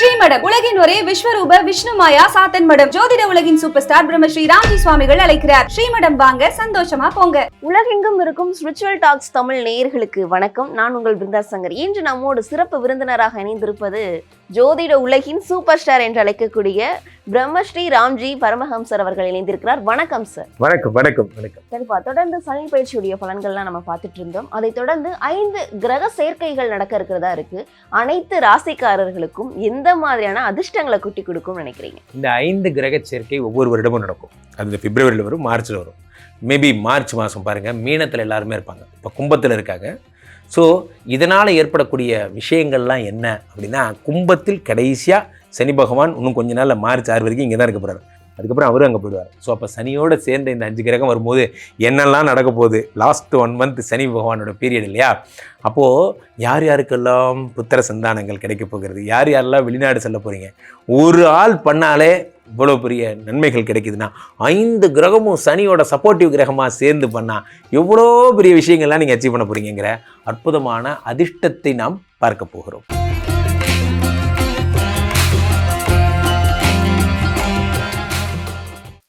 ஸ்ரீமடம் உலகின் ஒரே விஸ்வரூப விஷ்ணு மாயா சாத்தன் மடம் ஜோதிட உலகின் சூப்பர் ஸ்டார் பிரம்மஸ்ரீ ராம்ஜி சுவாமிகள் அழைக்கிறார். ஸ்ரீமடம் வாங்க சந்தோஷமா போங்க. உலகெங்கும் இருக்கும் ஸ்பிரிச்சுவல் டாக்ஸ் தமிழ் நேயர்களுக்கு வணக்கம். நான் உங்கள் பிருந்தா சங்கர் இன்று நம்மோடு சிறப்பு விருந்தினராக இணைந்திருப்பது ஜோதிட உலகின் சூப்பர் ஸ்டார் என்று அழைக்கக்கூடிய பிரம்மஸ்ரீ ராம்ஜி பரமஹம்சர் அவர்கள் இணைந்திருக்கிறார். வணக்கம் சார் வணக்கம் வணக்கம் வணக்கம். சரிப்பா தொடர்ந்து சனி பயிற்சியுடைய பலன்கள்லாம் நம்ம பார்த்துட்டு இருந்தோம். அதை தொடர்ந்து ஐந்து கிரக சேர்க்கைகள் நடக்க இருக்கிறதா இருக்கு. அனைத்து ராசிக்காரர்களுக்கும் எந்த மாதிரியான அதிர்ஷ்டங்களை குட்டி கொடுக்கும்னு நினைக்கிறீங்க? இந்த ஐந்து கிரக சேர்க்கை ஒவ்வொரு வருடமும் நடக்கும். அது பிப்ரவரியில் வரும் மார்ச்சில் வரும். மேபி மார்ச் மாதம் பாருங்கள் மீனத்தில் எல்லாருமே இருப்பாங்க. இப்போ கும்பத்தில் இருக்காங்க. ஸோ இதனால் ஏற்படக்கூடிய விஷயங்கள்லாம் என்ன அப்படின்னா கும்பத்தில் கடைசியாக சனி பகவான் இன்னும் கொஞ்ச நாளில் மார்ச் ஆறு வரைக்கும் இங்கே தான் இருக்க போகிறார் அதுக்கப்புறம் அவரும் அங்கே போயிடுவார். ஸோ அப்போ சனியோடு சேர்ந்த இந்த அஞ்சு கிரகம் வரும்போது என்னெல்லாம் நடக்க போகுது? லாஸ்ட் ஒன் மந்த் சனி பகவானோட பீரியட் இல்லையா? அப்போது யார் யாருக்கெல்லாம் புத்திர சந்தானங்கள் கிடைக்க போகிறது? யார் யாரெல்லாம் வெளிநாடு செல்ல போகிறீங்க ஒரு ஆள் பண்ணாலே இவ்வளோ பெரிய நன்மைகள் கிடைக்குதுன்னா ஐந்து கிரகமும் சனியோட சப்போர்ட்டிவ் கிரகமாக சேர்ந்து பண்ணால் எவ்வளோ பெரிய விஷயங்கள்லாம் நீங்கள் அச்சீவ் பண்ண போகிறீங்கிற அற்புதமான அதிர்ஷ்டத்தை நாம் பார்க்க போகிறோம்.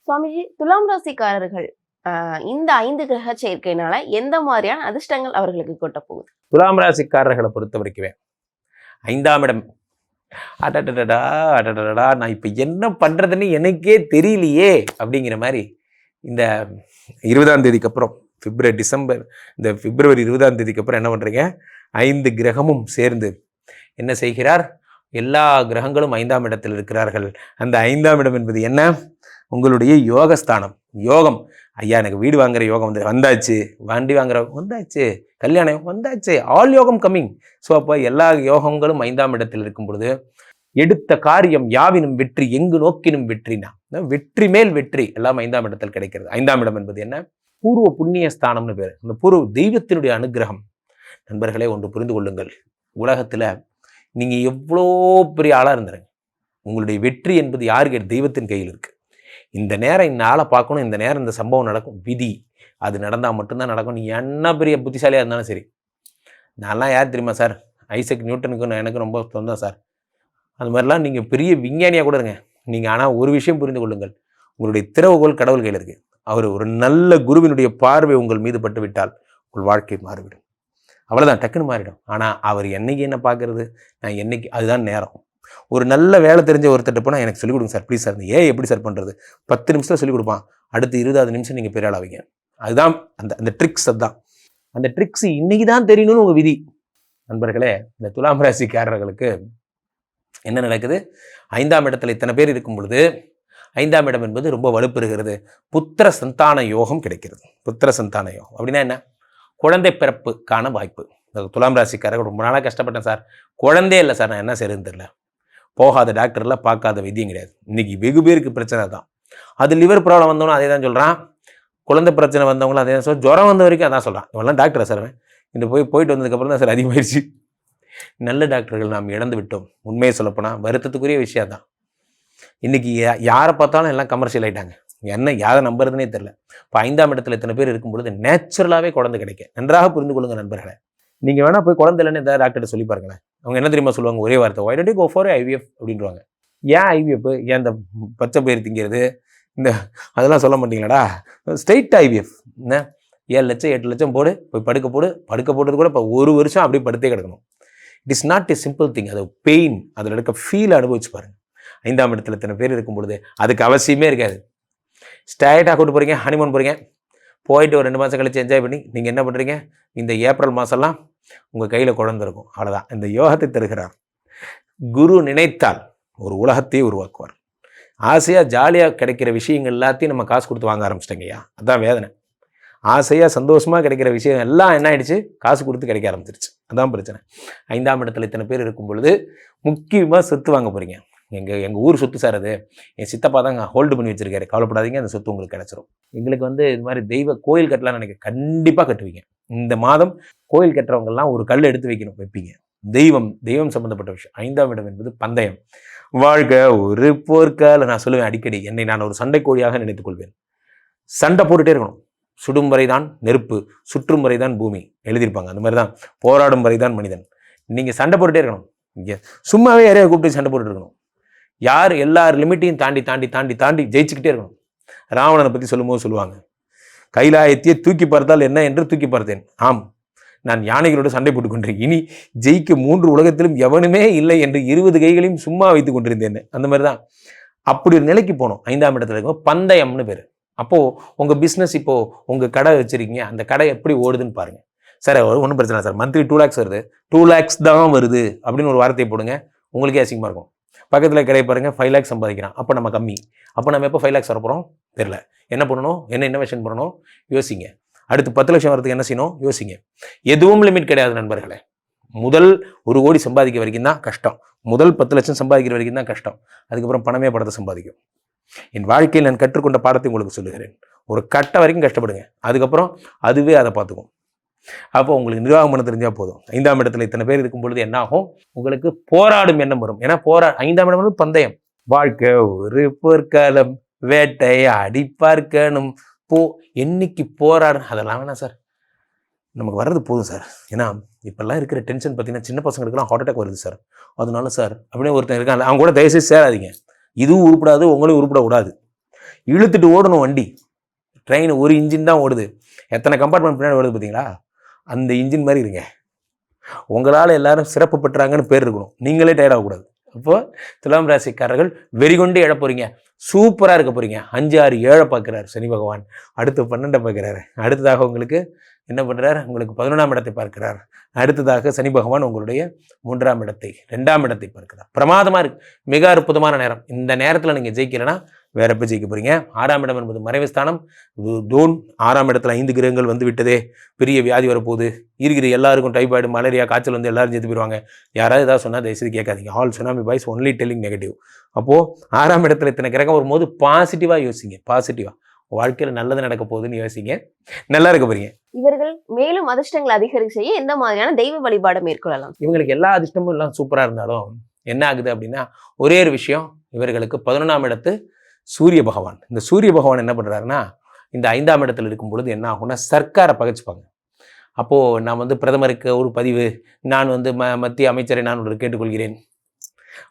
சுவாமிஜி துலாம் ராசிக்காரர்கள் இந்த ஐந்து கிரக சேர்க்கையினால எந்த மாதிரியான அதிர்ஷ்டங்கள் அவர்களுக்கு கொட்ட போகுது? துலாம் ராசிக்காரர்களை பொறுத்த வரைக்குமே ஐந்தாம் இடம் அடடடடா அடடடடா நான் இப்போ என்ன பண்ணுறதுன்னு எனக்கே தெரியலையே அப்படிங்கிற மாதிரி இந்த இருபதாம் தேதிக்கு அப்புறம் பிப்ரவரி டிசம்பர் இந்த பிப்ரவரி இருபதாம் தேதிக்கு அப்புறம் என்ன பண்ணுறீங்க ஐந்து கிரகமும் சேர்ந்து என்ன செய்கிறார்? எல்லா கிரகங்களும் ஐந்தாம் இடத்தில் இருக்கிறார்கள். அந்த ஐந்தாம் இடம் என்பது என்ன? உங்களுடைய யோகஸ்தானம் யோகம். ஐயா எனக்கு வீடு வாங்குற யோகம் வந்து வந்தாச்சு. வண்டி வாங்குற வந்தாச்சு. கல்யாணம் வந்தாச்சு. ஆல் யோகம் கம்மிங் ஸோ அப்போ எல்லா யோகங்களும் ஐந்தாம் இடத்தில் இருக்கும் பொழுது எடுத்த காரியம் யாவினும் வெற்றி எங்கு நோக்கினும் வெற்றினா? வெற்றி மேல் வெற்றி எல்லாம் ஐந்தாம் இடத்தில் கிடைக்கிறது. ஐந்தாம் இடம் என்பது என்ன? பூர்வ புண்ணிய ஸ்தானம்னு பேர். அந்த பூர்வ தெய்வத்தினுடைய அனுகிரகம். நண்பர்களே ஒன்று புரிந்து கொள்ளுங்கள். உலகத்தில் நீங்கள் எவ்வளோ பெரிய ஆளாக இருந்துருங்க. உங்களுடைய வெற்றி என்பது யாருக்கு தெய்வத்தின் கையில் இருக்கு. இந்த நேரம் இந்நாளை பார்க்கணும் இந்த நேரம் இந்த சம்பவம் நடக்கும் விதி. அது நடந்தால் மட்டும்தான் நடக்கும். நீ என்ன பெரிய புத்திசாலியாக இருந்தாலும் சரி. நான்லாம் யார் தெரியுமா சார்? ஐசக் நியூட்டனுக்கு நான் எனக்கு ரொம்ப சொந்தம் சார். அது மாதிரிலாம் நீங்கள் பெரிய விஞ்ஞானியாக கூட இருங்க. நீங்கள் ஆனால் ஒரு விஷயம் புரிந்து கொள்ளுங்கள். உங்களுடைய திறவுகோல் கடவுள் கையில் இருக்குது அவர் ஒரு நல்ல குருவினுடைய பார்வை உங்கள் மீது பட்டு விட்டால் உங்கள் வாழ்க்கை மாறிவிடும். அவ்வளோதான் டக்குன்னு மாறிடும். ஆனால் அவர் என்னைக்கு என்ன பார்க்குறது? நான் என்னைக்கு அதுதான் நேரம். ஒரு நல்ல வேலை தெரிஞ்ச ஒருத்தர்ட்ட போனால் எனக்கு சொல்லிக் கொடுங்க சார் ப்ளீஸ் சார். ஏன் எப்படி சார் பண்ணுறது பத்து நிமிஷத்தில் சொல்லிக் கொடுப்பான். அடுத்து இருபதாவது நிமிஷம் நீங்கள் பெரிய ஆளாவீங்க. அதுதான் அந்த அந்த ட்ரிக்ஸ் அதுதான். அந்த ட்ரிக்ஸ் இன்னைக்கு தான் தெரியணும்னு உங்கள் விதி. நண்பர்களே இந்த துலாம் ராசிக்காரர்களுக்கு என்ன நடக்குது? ஐந்தாம் இடத்துல இத்தனை பேர் இருக்கும் பொழுது ஐந்தாம் இடம் என்பது ரொம்ப வலுப்பெறுகிறது. புத்திர சந்தான யோகம் கிடைக்கிறது. புத்திர சந்தான யோகம். அப்படின்னா என்ன? குழந்தை பிறப்புக்கான வாய்ப்பு. இந்த துலாம் ராசிக்காரர்கள் ரொம்ப நாளாக கஷ்டப்பட்டேன் சார். குழந்தையே இல்லை சார். நான் என்ன செய்யறதுன்னு தெரியல. போகாத டாக்டரில் பார்க்காத வைத்தியம் கிடையாது. இன்றைக்கி வெகு பேருக்கு பிரச்சனை தான் அது லிவர் ப்ராப்ளம் வந்தவனும் அதே தான் சொல்கிறான் குழந்தை பிரச்சனை வந்தவங்களும் அதே தான் சொல் ஜுரம் வந்த வரைக்கும் அதான் சொல்கிறான் இவெல்லாம் டாக்டரை சார் இந்த போய் போயிட்டு வந்ததுக்கப்புறம் தான் சார் அதிகமாயிருச்சு. நல்ல டாக்டர்கள் நாம் இழந்து விட்டோம். உண்மையை சொல்லப்போனால் வருத்தத்துக்குரிய விஷயம் தான் இன்றைக்கி யா- யாரை பார்த்தாலும் எல்லாம் கமர்ஷியல் ஆயிட்டாங்க. என்ன யாரை நம்புறதுனே தெரில இப்போ ஐந்தாம் இடத்துல இத்தனை பேர் இருக்கும் பொழுது நேச்சுரலாகவே குழந்தை கிடைக்க. நன்றாக புரிந்து கொள்ளுங்கள் நண்பர்களை. நீங்கள் வேணால் போய் குழந்தை இல்லைன்னு ஏதாவது டாக்டர்கிட்ட சொல்லி பாருங்களேன். அவங்க என்ன தெரியுமா சொல்லுவாங்க? ஒரே வார்த்தை why don't go for IVF அப்படின்றாங்க ஏன் ஐவிஎஃப் ஏன் இந்த பச்சை பயிர் திங்கிறது? இந்த அதெல்லாம் சொல்ல மாட்டீங்களாடா? ஸ்ட்ரெயிட் ஐவிஎஃப் என்ன? ஏழு லட்சம் எட்டு லட்சம் போடு போய் படுக்க போடு. படுக்க போடுறது கூட இப்போ ஒரு வருஷம் அப்படியே படுத்தே கிடக்கணும். It is not a simple thing அது பெயின் அதில் இருக்க ஃபீல் அனுபவிச்சு பாருங்க. ஐந்தாம் இடத்துல இத்தனை பேர் இருக்கும் பொழுது அதுக்கு அவசியமே இருக்காது. ஸ்ட்ரைட்டாக கூட்டு போகிறீங்க ஹனிமூன் போகிறீங்க போயிட்டு ஒரு ரெண்டு மாதம் கழிச்சு என்ஜாய் பண்ணி நீங்கள் என்ன பண்ணுறீங்க இந்த ஏப்ரல் மாதம்லாம் உங்கள் கையில் குழந்தை இருக்கும். அவ்வளோதான் இந்த யோகத்தை தருகிறார். குரு நினைத்தால் ஒரு உலகத்தையே உருவாக்குவார். ஆசையாக ஜாலியாக கிடைக்கிற விஷயங்கள் எல்லாத்தையும் நம்ம காசு கொடுத்து வாங்க ஆரம்பிச்சிட்டங்கய்யா. அதான் வேதனை. ஆசையாக சந்தோஷமாக கிடைக்கிற விஷயம் எல்லாம் என்ன ஆயிடுச்சு? காசு கொடுத்து கிடைக்க ஆரம்பிச்சிருச்சு. அதான் பிரச்சனை. ஐந்தாம் இடத்துல இத்தனை பேர் இருக்கும் பொழுது முக்கியமாக சொத்து வாங்க போகிறீங்க எங்கள் எங்கள் ஊர் சொத்து சார் அது. என் சித்தப்பா தாங்க ஹோல்டு பண்ணி வச்சுருக்காரு. கவலைப்படாதீங்க அந்த சொத்து உங்களுக்கு கிடைச்சிரும். எங்களுக்கு வந்து இது மாதிரி தெய்வ கோயில் கட்டலாம் நினைக்க கண்டிப்பாக கட்டுவீங்க. இந்த மாதம் கோயில் கட்டுறவங்கெல்லாம் ஒரு கல் எடுத்து வைக்கணும் வைப்பீங்க. தெய்வம் தெய்வம் சம்பந்தப்பட்ட விஷயம். ஐந்தாம் இடம் என்பது பந்தயம். வாழ்க ஒரு போர்க்கால நான் சொல்லுவேன் அடிக்கடி என்னை நான் ஒரு சண்டை கோழியாக நினைத்துக் கொள்வேன். சண்டை போட்டுட்டே இருக்கணும். சுடும் வரை தான் நெருப்பு சுற்றும் வரை தான் பூமி எழுதியிருப்பாங்க. அந்த மாதிரி தான் போராடும் வரை தான் மனிதன். நீங்கள் சண்டை போட்டுட்டே இருக்கணும். இங்கே சும்மாவே யாரையா கூப்பிட்டு சண்டை போட்டுட்டு இருக்கணும். யார் எல்லார் லிமிட்டையும் தாண்டி தாண்டி தாண்டி தாண்டி ஜெயிச்சுக்கிட்டே இருக்கணும். ராவணனை பற்றி சொல்லும்போது சொல்லுவாங்க. கைலாயத்தையே தூக்கி பார்த்தால் என்ன என்று தூக்கி பார்த்தேன். ஆம். நான் யானைகளோடு சண்டை போட்டுக் கொண்டிருக்கேன் இனி ஜெயிக்க மூன்று உலகத்திலும் எவனுமே இல்லை என்று இருபது கைகளையும் சும்மா வைத்துக் கொண்டிருந்தேன். அந்த மாதிரி தான் அப்படி ஒரு நிலைக்கு போனோம். ஐந்தாம் இடத்துல இருக்கும் பந்தயம்னு பேர். அப்போது உங்கள் பிஸ்னஸ் இப்போது உங்கள் கடை வச்சுருக்கீங்க. அந்த கடை எப்படி ஓடுதுன்னு பாருங்கள் சார் ஒன்றும் பிரச்சனை இல்லை சார். மந்த்லி டூ லேக்ஸ் வருது. டூ லேக்ஸ் தான் வருது அப்படின்னு ஒரு வார்த்தையை போடுங்க. உங்களுக்கே அசிங்கமாக இருக்கும். பக்கத்தில் கிடையாது பாருங்க ஃபைவ் லேக்ஸ் சம்பாதிக்கிறான். அப்போ நம்ம கம்மி. அப்போ நம்ம எப்போ ஃபைவ் லேக்ஸ் வரப்போகிறோம் தெரில என்ன பண்ணணும்? என்ன இன்னோவேஷன் பண்ணணும்? யோசிங்க. அடுத்து பத்து லட்சம் வரதுக்கு என்ன செய்யணும்? யோசிங்க. எதுவும் லிமிட் கிடையாது நண்பர்களே. முதல் ஒரு கோடி சம்பாதிக்க வரைக்கும் தான் கஷ்டம். முதல் பத்து லட்சம் சம்பாதிக்கிற வரைக்கும் தான் கஷ்டம். அதுக்கப்புறம் பணமே படத்தை சம்பாதிக்கும். என் வாழ்க்கையில் நான் கற்றுக்கொண்ட பாடத்தை உங்களுக்கு சொல்லுகிறேன். ஒரு கட்ட வரைக்கும் கஷ்டப்படுங்க. அதுக்கப்புறம் அதுவே அதை பார்த்துக்கும். அப்போ உங்களுக்கு நிர்வாகம் பண்ண தெரிஞ்சால் போதும். ஐந்தாம் இடத்துல இத்தனை பேர் இருக்கும் பொழுது என்ன ஆகும்? உங்களுக்கு போராடும் எண்ணம் வரும். ஏன்னா போரா ஐந்தாம் இடம் வந்து பந்தயம். வாழ்க்கை ஒரு போர்க்காலம் வேட்டை அடிப்பார்க்கணும் எப்போ என்னைக்கு போராடு அதெல்லாம் வேணாம் சார் நமக்கு வர்றது போதும் சார் ஏன்னா இப்போல்லாம் இருக்கிற டென்ஷன் பார்த்தீங்கன்னா சின்ன பசங்களுக்குலாம் ஹார்ட் அட்டாக் வருது சார் அதனால சார் அப்படின்னு ஒருத்தன் இருக்கான் அவங்க கூட தயவுசெய்து சேராதீங்க. இதுவும் உருப்படாது உங்களும் உருப்படக்கூடாது. இழுத்துட்டு ஓடணும் வண்டி. ட்ரெயின் ஒரு இன்ஜின் தான் ஓடுது. எத்தனை கம்பார்ட்மெண்ட் பின்னாடி ஓடுது பார்த்தீங்களா? அந்த இன்ஜின் மாதிரி இருங்க. உங்களால் எல்லாரும் சிறப்பு பெற்றாங்கன்னு பேர் இருக்கணும். நீங்களே டயர்ட் ஆகக்கூடாது. அப்போ துலாம் ராசிக்காரர்கள் வெறிகொண்டு எழ போறீங்க. சூப்பராக இருக்க போறீங்க. அஞ்சு ஆறு ஏழை பார்க்குறாரு சனி பகவான். அடுத்து பன்னெண்டை பார்க்குறாரு. அடுத்ததாக உங்களுக்கு என்ன பண்ணுறார் உங்களுக்கு பதினொன்றாம் இடத்தை பார்க்கிறார். அடுத்ததாக சனி பகவான் உங்களுடைய மூன்றாம் இடத்தை ரெண்டாம் இடத்தை பார்க்கிறார். பிரமாதமாக இருக்குது மிக அற்புதமான நேரம். இந்த நேரத்தில் நீங்கள் ஜெயிக்கிறேன்னா வேற எப்போ ஜெயிக்க போகிறீங்க ஆறாம் இடம் என்பது மறைவு ஸ்தானம். தோன் ஆறாம் இடத்துல ஐந்து கிரகங்கள் வந்து விட்டதே. பெரிய வியாதி வரப்போகுது. இருக்கிற எல்லாருக்கும் டைபாய்டு மலேரியா காய்ச்சல் வந்து எல்லாரும் செத்து போயிடுவாங்க யாராவது ஏதாவது சொன்னால் தயவுசெய்து கேட்காதீங்க. All tsunami boys only telling negative அப்போது ஆறாம் இடத்துல இத்தனை கிரகம் வரும்போது பாசிட்டிவாக யோசிங்க. பாசிட்டிவாக வாழ்க்கையில் நல்லது நடக்க போகுதுன்னு யோசிங்க. நல்லா இருக்க போறீங்க. இவர்கள் மேலும் அதிர்ஷ்டங்களை அதிகரிக்க செய்ய எந்த மாதிரியான தெய்வ வழிபாடு மேற்கொள்ளலாம்? இவங்களுக்கு எல்லா அதிர்ஷ்டமும் எல்லாம் சூப்பராக இருந்தாலும் என்ன ஆகுது அப்படின்னா ஒரே ஒரு விஷயம் இவர்களுக்கு பதினொன்றாம் இடத்து சூரிய பகவான். இந்த சூரிய பகவான் என்ன பண்ணுறாருன்னா இந்த ஐந்தாம் இடத்துல இருக்கும் பொழுது என்ன ஆகும்னா சர்க்காரை பகைச்சுப்பாங்க. அப்போது நான் வந்து பிரதமருக்கு ஒரு பதிவு நான் வந்து ம மத்திய அமைச்சரை நான் ஒரு கேட்டுக்கொள்கிறேன்.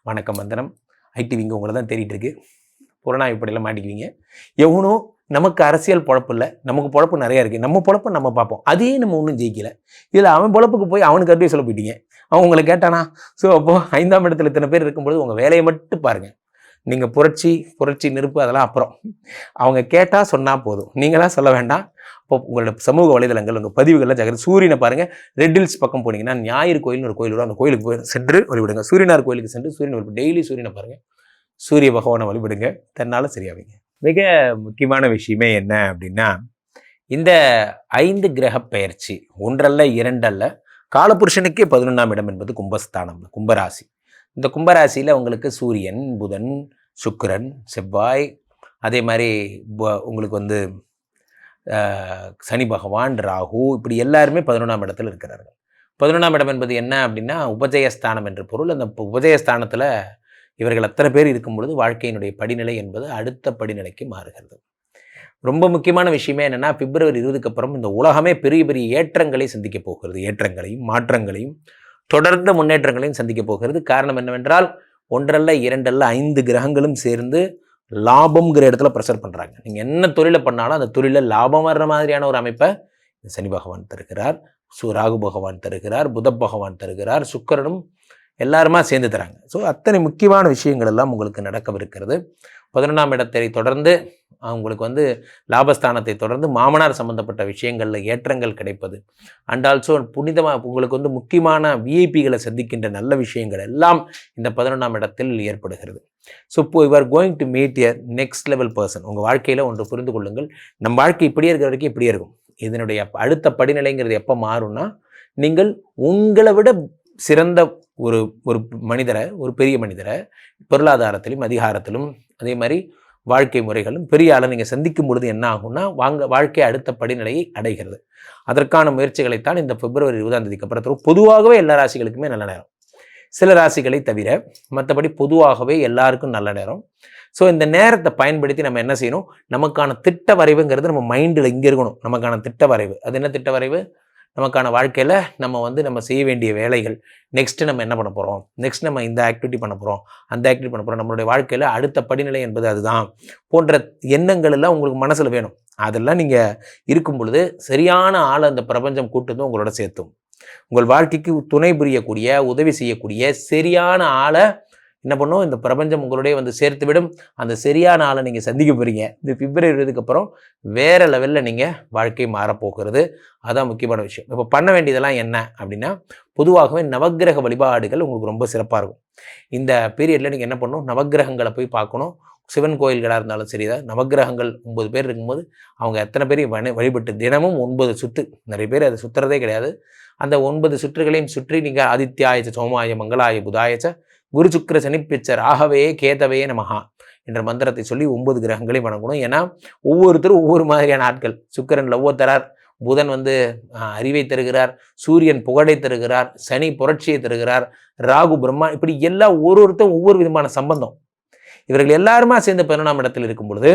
வணக்கம் வந்தனம். ஐடி விங்க உங்களை தான் தேடிட்டு இருக்கு. புறநா இப்படியெல்லாம் மாட்டிக்குவீங்க. எவனோ நமக்கு அரசியல் பொழப்பு இல்லை நமக்கு பொழப்பு நிறையா இருக்குது நம்ம பொழப்பை நம்ம பார்ப்போம். அதையே நம்ம ஒன்றும் ஜெயிக்கல. இதில் அவன் பொழப்புக்கு போய் அவனுக்கு அட்வைஸ் சொல்ல போயிட்டீங்க. அவன் உங்களை கேட்டானா ஸோ அப்போது ஐந்தாம் இடத்துல இத்தனை பேர் இருக்கும்பொழுது உங்கள் வேலையை மட்டும் பாருங்கள் நீங்கள் புரட்சி புரட்சி நெருப்பு அதெல்லாம் அப்புறம். அவங்க கேட்டால் சொன்னால் போதும். நீங்களாம் சொல்ல வேண்டாம். இப்போ உங்களோட சமூக வலைதளங்கள் உங்கள் பதிவுகள்லாம் ஜாக்கிரதை. சூரியனை பாருங்கள் ரெட் ஹில்ஸ் பக்கம் போனீங்கன்னா ஞாயிறு கோயில்னு ஒரு கோயில் வரும். அந்த கோயிலுக்கு போய் சென்று வழிபடுங்க. சூரியனார் கோயிலுக்கு சென்று சூரியன் வழிபடு டெய்லி சூரியனை பாருங்கள் சூரிய பகவானை வழிபடுங்க. தன்னால் சரியாவீங்க. மிக முக்கியமான விஷயமே என்ன அப்படின்னா இந்த ஐந்து கிரக பெயர்ச்சி ஒன்றல்ல இரண்டல்ல காலபுருஷனுக்கே பதினொன்றாம் இடம் என்பது கும்பஸ்தானம் கும்பராசி. இந்த கும்பராசியில் உங்களுக்கு சூரியன் புதன் சுக்கிரன் செவ்வாய் அதே மாதிரி உங்களுக்கு வந்து சனி பகவான் ராகு இப்படி எல்லாருமே பதினொன்றாம் இடத்துல இருக்கிறார்கள். பதினொன்றாம் இடம் என்பது என்ன அப்படின்னா உபஜயஸ்தானம் என்று பொருள். அந்த உபஜயஸ்தானத்தில் இவர்கள் அத்தனை பேர் இருக்கும் பொழுது வாழ்க்கையினுடைய படிநிலை என்பது அடுத்த படிநிலைக்கு மாறுகிறது. ரொம்ப முக்கியமான விஷயமே என்னென்னா பிப்ரவரி இருபதுக்கு அப்புறம் இந்த உலகமே பெரிய பெரிய ஏற்றங்களை சந்திக்க போகிறது. ஏற்றங்களையும் மாற்றங்களையும் தொடர்ந்த முன்னேற்றங்களையும் சந்திக்க போகிறது. காரணம் என்னவென்றால் ஒன்றல்ல இரண்டல்ல ஐந்து கிரகங்களும் சேர்ந்து லாபம்ங்கிற இடத்துல ப்ரெஷர் பண்ணுறாங்க நீங்கள் என்ன தொழிலை பண்ணாலும் அந்த தொழிலில் லாபம் வர்ற மாதிரியான ஒரு அமைப்பை சனி பகவான் தருகிறார். சு ராகு பகவான் தருகிறார். புத பகவான் தருகிறார். சுக்கரனும் எல்லாருமா சேர்ந்து தராங்க. ஸோ அத்தனை முக்கியமான விஷயங்கள் எல்லாம் உங்களுக்கு நடக்கவிருக்கிறது. பதினொன்றாம் இடத்தை தொடர்ந்து அவங்களுக்கு வந்து லாபஸ்தானத்தை தொடர்ந்து மாமனார் சம்பந்தப்பட்ட விஷயங்களில் ஏற்றங்கள் கிடைப்பது. அண்ட் ஆல்சோ புனிதமாக உங்களுக்கு வந்து முக்கியமான விஐபிகளை சந்திக்கின்ற நல்ல விஷயங்கள் எல்லாம் இந்த பதினொன்றாம் இடத்தில் ஏற்படுகிறது. ஸோ இப்போ you're going to meet year next level person உங்கள் வாழ்க்கையில் ஒன்று புரிந்து கொள்ளுங்கள். நம் வாழ்க்கை இப்படியே இருக்கிற வரைக்கும் இப்படியே இருக்கும். இதனுடைய அடுத்த படிநிலைங்கிறது எப்போ மாறும்னா நீங்கள் உங்களை விட சிறந்த ஒரு ஒரு மனிதரை ஒரு பெரிய மனிதரை பொருளாதாரத்திலும் அதிகாரத்திலும் அதே மாதிரி வாழ்க்கை முறைகளும் பெரிய ஆளை நீங்கள் சந்திக்கும் பொழுது என்ன ஆகும்னா வாங்க வாழ்க்கை அடுத்த படிநிலையை அடைகிறது. அதற்கான முயற்சிகளைத்தான் இந்த பிப்ரவரி இருபதாம் தேதிக்கு அப்புறம் தரும். பொதுவாகவே எல்லா ராசிகளுக்குமே நல்ல நேரம். சில ராசிகளை தவிர மற்றபடி பொதுவாகவே எல்லாருக்கும் நல்ல நேரம். ஸோ இந்த நேரத்தை பயன்படுத்தி நம்ம என்ன செய்யணும்? நமக்கான திட்ட வரைவுங்கிறது நம்ம மைண்டில் இங்கே இருக்கணும். நமக்கான திட்ட வரைவு. அது என்ன திட்ட வரைவு? நமக்கான வாழ்க்கையில் நம்ம வந்து நம்ம செய்ய வேண்டிய வேலைகள். நெக்ஸ்ட்டு நம்ம என்ன பண்ண போகிறோம் நெக்ஸ்ட் நம்ம இந்த ஆக்டிவிட்டி பண்ண போகிறோம் அந்த ஆக்டிவிட்டி பண்ண போகிறோம் நம்மளுடைய வாழ்க்கையில் அடுத்த படிநிலை என்பது அதுதான். போன்ற எண்ணங்கள் எல்லாம் உங்களுக்கு மனசில் வேணும். அதெல்லாம் நீங்கள் இருக்கும் பொழுது சரியான ஆளை அந்த பிரபஞ்சம் கூட்டுந்து உங்களோட சேர்த்தும். உங்கள் வாழ்க்கைக்கு துணை புரியக்கூடிய உதவி செய்யக்கூடிய சரியான ஆளை என்ன பண்ணும்? இந்த பிரபஞ்சம் உங்களுடைய வந்து சேர்த்து விடும் அந்த சரியான ஆளை நீங்கள் சந்திக்க போகிறீங்க இந்த பிப்ரவரி இருபதுக்கு அப்புறம் வேறு லெவலில் நீங்கள் வாழ்க்கை மாறப்போகிறது. அதுதான் முக்கியமான விஷயம். இப்போ பண்ண வேண்டியதெல்லாம் என்ன அப்படின்னா பொதுவாகவே நவக்கிரக வழிபாடுகள் உங்களுக்கு ரொம்ப சிறப்பாக இருக்கும். இந்த பீரியடில் நீங்கள் என்ன பண்ணணும்? நவக்கிரகங்களை போய் பார்க்கணும். சிவன் கோயில்களாக இருந்தாலும் சரிதான் நவக்கிரகங்கள் ஒன்பது பேர் இருக்கும்போது அவங்க எத்தனை பேரையும் வணி வழிபட்டு தினமும் ஒன்பது சுற்று. நிறைய பேர் அதை சுற்றுறதே கிடையாது. அந்த ஒன்பது சுற்றுகளையும் சுற்றி நீங்கள் ஆதித்யாயச்ச சோமாய மங்களாய புதாயச்ச குரு சுக்கிர சனிப்பிச்சர் ஆகவே கேதவே நமகா என்ற மந்திரத்தை சொல்லி ஒன்பது கிரகங்களையும் வணங்கணும். ஏன்னா ஒவ்வொருத்தரும் ஒவ்வொரு மாதிரியான ஆட்கள். சுக்கிரன் லவ்வோ தரார் புதன் வந்து அறிவை தருகிறார் சூரியன் புகழை தருகிறார் சனி புரட்சியை தருகிறார் ராகு பிரம்மா இப்படி எல்லா ஒரு ஒருத்தரும் ஒவ்வொரு விதமான சம்பந்தம். இவர்கள் எல்லாருமா சேர்ந்து பதினொன்றாம் இடத்தில் இருக்கும் பொழுது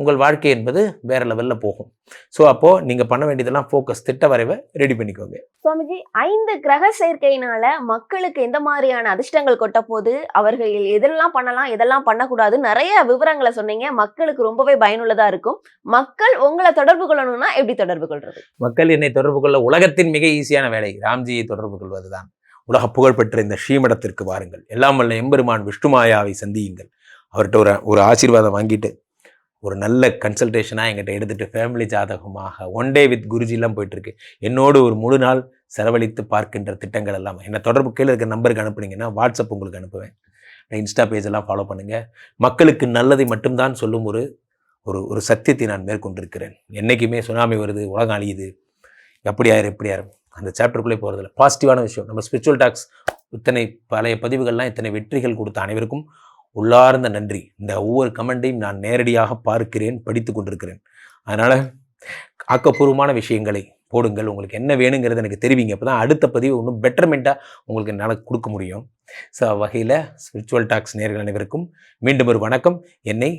உங்கள் வாழ்க்கை என்பது வேற லெவலில் போகும். ஸோ அப்போது நீங்கள் பண்ண வேண்டியதெல்லாம் ஃபோக்கஸ் திட்ட வரைவை ரெடி பண்ணிக்கோங்க. சுவாமிஜி ஐந்து கிரக சேர்க்கையினால மக்களுக்கு எந்த மாதிரியான அதிர்ஷ்டங்கள் கொட்ட போது அவர்கள் எதெல்லாம் பண்ணலாம் எதெல்லாம் பண்ணக்கூடாது? நிறைய விவரங்களை சொன்னீங்க. மக்களுக்கு ரொம்பவே பயனுள்ளதா இருக்கும். மக்கள் உங்களை தொடர்பு கொள்ளணும்னா எப்படி தொடர்பு கொள்றது? மக்கள் என்னை தொடர்பு கொள்ள உலகத்தின் மிக ஈஸியான வேலை. ராம்ஜியை தொடர்பு கொள்வதுதான். உலக புகழ்பெற்ற இந்த ஸ்ரீமடத்திற்கு வாருங்கள். எல்லாம் வல்ல எம்பெருமான் விஷ்ணுமாயாவை சந்தியுங்கள். அவர்கிட்ட ஒரு ஒரு ஆசீர்வாதம் வாங்கிட்டு ஒரு நல்ல கன்சல்டேஷனாக எங்கிட்ட எடுத்துட்டு ஃபேமிலி ஜாதகமாக ஒன் டே வித் குருஜிலாம் போயிட்டுருக்கு. என்னோடு ஒரு முழு நாள் செலவழித்து பார்க்கின்ற திட்டங்கள் எல்லாம். என்னை தொடர்பு கீழே இருக்க நம்பருக்கு அனுப்புனீங்கன்னா வாட்ஸ்அப் உங்களுக்கு அனுப்புவேன். இன்ஸ்டா பேஜ் எல்லாம் ஃபாலோ பண்ணுங்கள் மக்களுக்கு நல்லதை மட்டும்தான் சொல்லும் ஒரு ஒரு ஒரு சத்தியத்தை நான் மேற்கொண்டிருக்கிறேன். என்றைக்குமே சுனாமி வருது உலகம் அழியுது. எப்படி ஆயிரும் எப்படி ஆயிரும். அந்த சாப்டருக்குள்ளே போகிறதில்ல பாசிட்டிவான விஷயம். நம்ம ஸ்பிரிச்சுவல் டாக்ஸ் இத்தனை பழைய பதிவுகள்லாம் இத்தனை வெற்றிகள் கொடுத்த அனைவருக்கும் உள்ளார்ந்த நன்றி. இந்த ஒவ்வொரு கமெண்ட்டையும் நான் நேரடியாக பார்க்கிறேன் படித்து கொண்டிருக்கிறேன். அதனால் ஆக்கப்பூர்வமான விஷயங்களை போடுங்கள். உங்களுக்கு என்ன வேணுங்கிறது எனக்கு தெரிவிங்க. அப்போ தான் அடுத்த பதிவு இன்னும் பெட்டர்மெண்ட்டாக உங்களுக்கு என்னால் கொடுக்க முடியும். ஸோ வகையில் ஸ்பிரிச்சுவல் டாக்ஸ் நேர்கள் அனைவருக்கும் மீண்டும் ஒரு வணக்கம். என்னை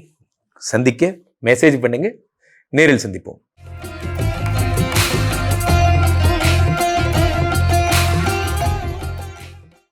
சந்திக்க மெசேஜ் பண்ணுங்கள் நேரில் சந்திப்போம்.